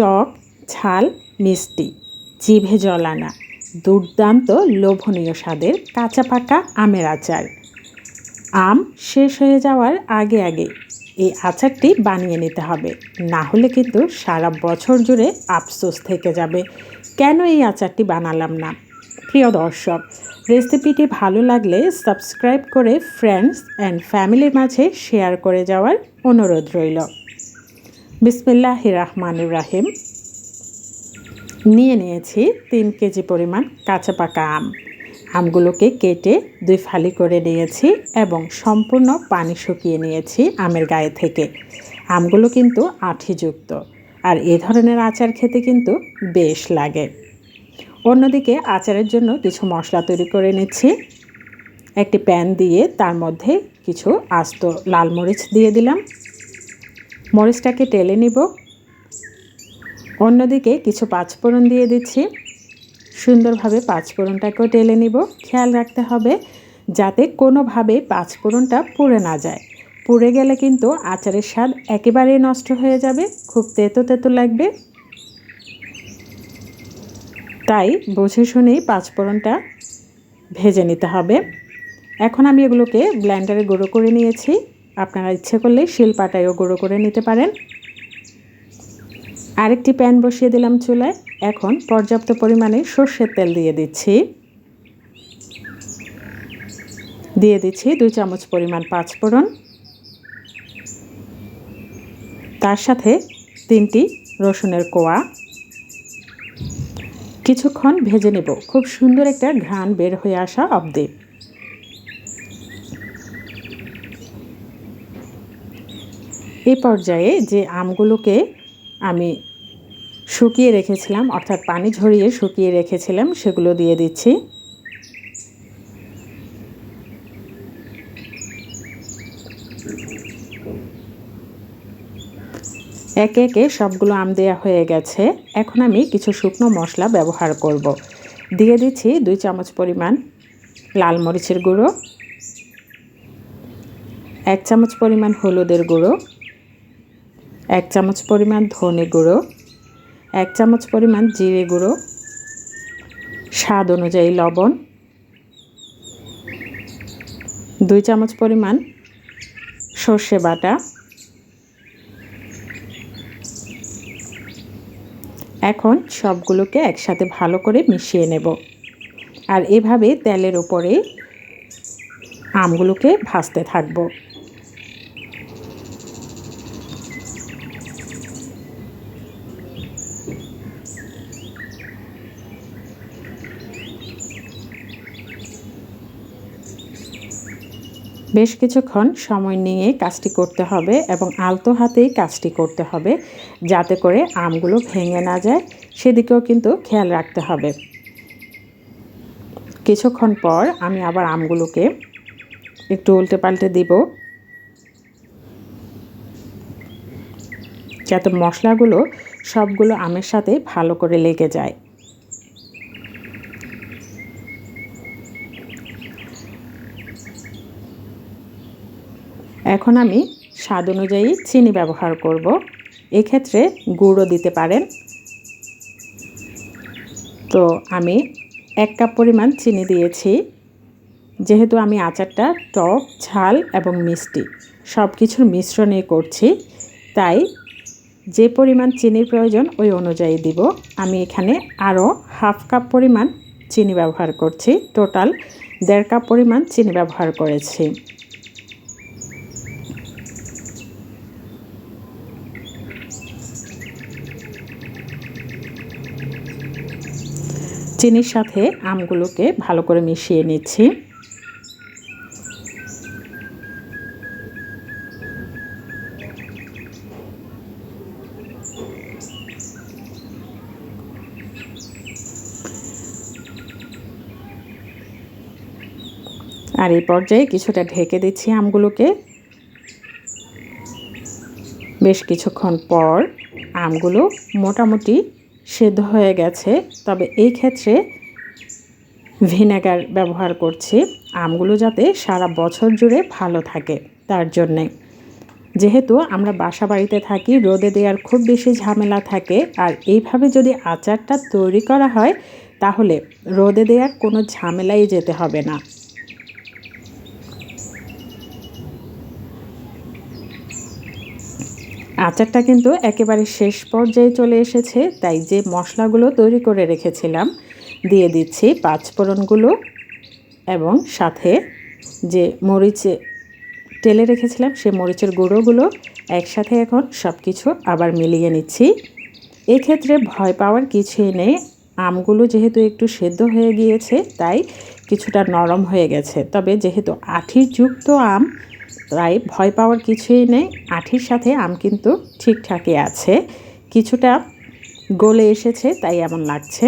টক, ঝাল, মিষ্টি, জিভে জল আনা দুর্দান্ত লোভনীয় স্বাদের কাঁচা পাকা আমের আচার। আম শেষ হয়ে যাওয়ার আগে আগে এই আচারটি বানিয়ে নিতে হবে, না হলে কিন্তু সারা বছর জুড়ে আফসোস থেকে যাবে। কেন এই আচারটি বানালাম না? প্রিয় দর্শক, রেসিপিটি ভালো লাগলে সাবস্ক্রাইব করে ফ্রেন্ডস অ্যান্ড ফ্যামিলির মাঝে শেয়ার করে যাওয়ার অনুরোধ রইল। বিসমিল্লাহ রহমানুর রাহিম। নিয়ে নিয়েছি তিন কেজি পরিমাণ কাঁচা পাকা আম। আমগুলোকে কেটে দুই ফালি করে নিয়েছি এবং সম্পূর্ণ পানি শুকিয়ে নিয়েছি আমের গায়ে থেকে। আমগুলো কিন্তু আঠিযুক্ত আর এ ধরনের আচার খেতে কিন্তু বেশ লাগে। অন্যদিকে আচারের জন্য কিছু মশলা তৈরি করে নিচ্ছি। একটি প্যান দিয়ে তার মধ্যে কিছু আস্ত লাল মরিচ দিয়ে দিলাম। মরিচটাকে টেলে নিব। অন্যদিকে কিছু পাঁচফোড়ন দিয়ে দিচ্ছি। সুন্দরভাবে পাঁচফোড়নটাকেও টেলে নিব। খেয়াল রাখতে হবে যাতে কোনোভাবে পাঁচফোড়নটা পুড়ে না যায়। পুড়ে গেলে কিন্তু আচারের স্বাদ একেবারেই নষ্ট হয়ে যাবে। খুব তেতো তেতো লাগবে। তাই বুঝে শুনেই পাঁচফোড়নটা ভেজে নিতে হবে। এখন আমি এগুলোকে ব্ল্যান্ডারে গুঁড়ো করে নিয়েছি। আপনারা ইচ্ছে করলে শিলপাটায়ও গুঁড়ো করে নিতে পারেন। আরেকটি প্যান বসিয়ে দিলাম চুলায়। এখন পর্যাপ্ত পরিমাণে সর্ষের তেল দিয়ে দিচ্ছি। দিয়ে দিচ্ছি দুই চামচ পরিমাণ পাঁচ ফোড়ন। তার সাথে তিনটি রসুনের কোয়া। কিছুক্ষণ ভেজে নেব। খুব সুন্দর একটা ঘ্রাণ বের হয়ে আসা অবধি। এই পর্যায়ে যে আমগুলোকে আমি শুকিয়ে রেখেছিলাম, অর্থাৎ পানি ঝরিয়ে শুকিয়ে রেখেছিলাম, সেগুলো দিয়ে দিচ্ছি একে একে সবগুলো আম দেওয়া হয়ে গেছে এখন আমি কিছু শুকনো মশলা ব্যবহার করব। দিয়ে দিচ্ছি দুই চামচ পরিমাণ লাল মরিচের গুঁড়ো, এক চামচ পরিমাণ হলুদের গুঁড়ো এক চামচ পরিমাণ ধনে গুঁড়ো, এক চামচ পরিমাণ জিরে গুঁড়ো, স্বাদ অনুযায়ী লবণ, দুই চামচ পরিমাণ সর্ষে বাটা, এখন সবগুলোকে একসাথে ভালো করে মিশিয়ে নেব। আর এভাবে তেলের উপরে আমগুলোকে ভাজতে থাকব। বেশ কিছুক্ষণ সময় নিয়ে কাজটি করতে হবে এবং আলতো হাতেই কাজটি করতে হবে যাতে করে আমগুলো ভেঙে না যায়। সেদিকেও কিন্তু খেয়াল রাখতে হবে। কিছুক্ষণ পর আমি আবার আমগুলোকে একটু উল্টে পাল্টে দিব। যাতে মশলাগুলো সবগুলো আমের সাথে ভালো করে লেগে যায়। এখন আমি স্বাদ অনুযায়ী চিনি ব্যবহার করব। এক্ষেত্রে গুঁড়ো দিতে পারেন। তো আমি এক কাপ পরিমাণ চিনি দিয়েছি। যেহেতু আমি আচারটা টক, ঝাল এবং মিষ্টি সব কিছুর মিশ্রণে করছি, তাই যে পরিমাণ চিনির প্রয়োজন ওই অনুযায়ী দিব। আমি এখানে আরও হাফ কাপ পরিমাণ চিনি ব্যবহার করছি। টোটাল দেড় কাপ পরিমাণ চিনি ব্যবহার করেছি। চিনির সাথে আমগুলোকে ভালো করে মিশিয়ে নিচ্ছি। আর এই পর্যায়ে কিছুটা ঢেকে দিচ্ছি আমগুলোকে। বেশ কিছুক্ষণ পর আমগুলো মোটামুটি সেদ্ধ হয়ে গেছে। তবে এই ক্ষেত্রে ভিনেগার ব্যবহার করছি। আমগুলো যাতে সারা বছর জুড়ে ভালো থাকে তার জন্যে। যেহেতু আমরা বাসা বাড়িতে থাকি, রোদে দেওয়ার খুব বেশি ঝামেলা থাকে। আর এইভাবে যদি আচারটা তৈরি করা হয়, তাহলে রোদে দেওয়ার কোনো ঝামেলাই যেতে হবে না। আচারটা কিন্তু একেবারে শেষ পর্যায়ে চলে এসেছে, তাই যে মশলাগুলো তৈরি করে রেখেছিলাম, দিয়ে দিচ্ছি পাঁচফোড়নগুলো এবং সাথে যে মরিচ টেলে রেখেছিলাম, সে মরিচের গুঁড়োগুলো একসাথে এখন সব কিছু আবার মিলিয়ে নিচ্ছি। এক্ষেত্রে ভয় পাওয়ার কিছুই নেই, আমগুলো যেহেতু একটু সেদ্ধ হয়ে গিয়েছে, তাই কিছুটা নরম হয়ে গেছে। তবে যেহেতু আঠিযুক্ত আম তাই ভয় পাওয়ার কিছুই নেই। আঠির সাথে আম কিন্তু ঠিকঠাকই আছে। কিছুটা গলে এসেছে, তাই এমন লাগছে।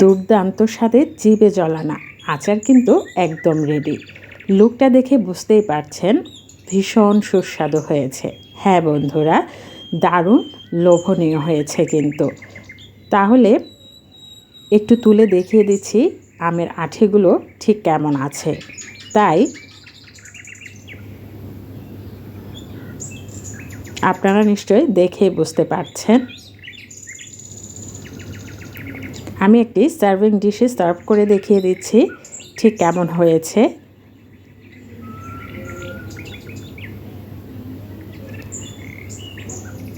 দুর্দান্ত স্বাদে জিবে জ্বলানা আচার কিন্তু একদম রেডি লুকটা দেখে বুঝতেই পারছেন, ভীষণ সুস্বাদু হয়েছে। হ্যাঁ বন্ধুরা, দারুণ লোভনীয় হয়েছে কিন্তু। তাহলে একটু তুলে দেখিয়ে দিচ্ছি আমের আঠিগুলো ঠিক কেমন আছে? তাই আপনারা নিশ্চয়ই দেখে বুঝতে পারছেন। আমি একটি সার্ভিং ডিশে সার্ভ করে দেখিয়ে দিচ্ছি, ঠিক কেমন হয়েছে?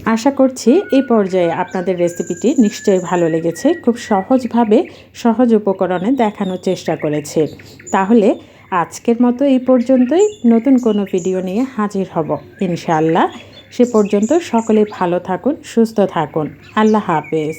আশা করছি এই পর্যায়ে আপনাদের রেসিপিটি নিশ্চয়ই ভালো লেগেছে। খুব সহজভাবে সহজ উপকরণে দেখানোর চেষ্টা করেছে। তাহলে আজকের মতো এই পর্যন্তই। নতুন কোনো ভিডিও নিয়ে হাজির হব, ইনশাআল্লাহ। সে পর্যন্ত সকলে ভালো থাকুন, সুস্থ থাকুন। আল্লাহ হাফেজ।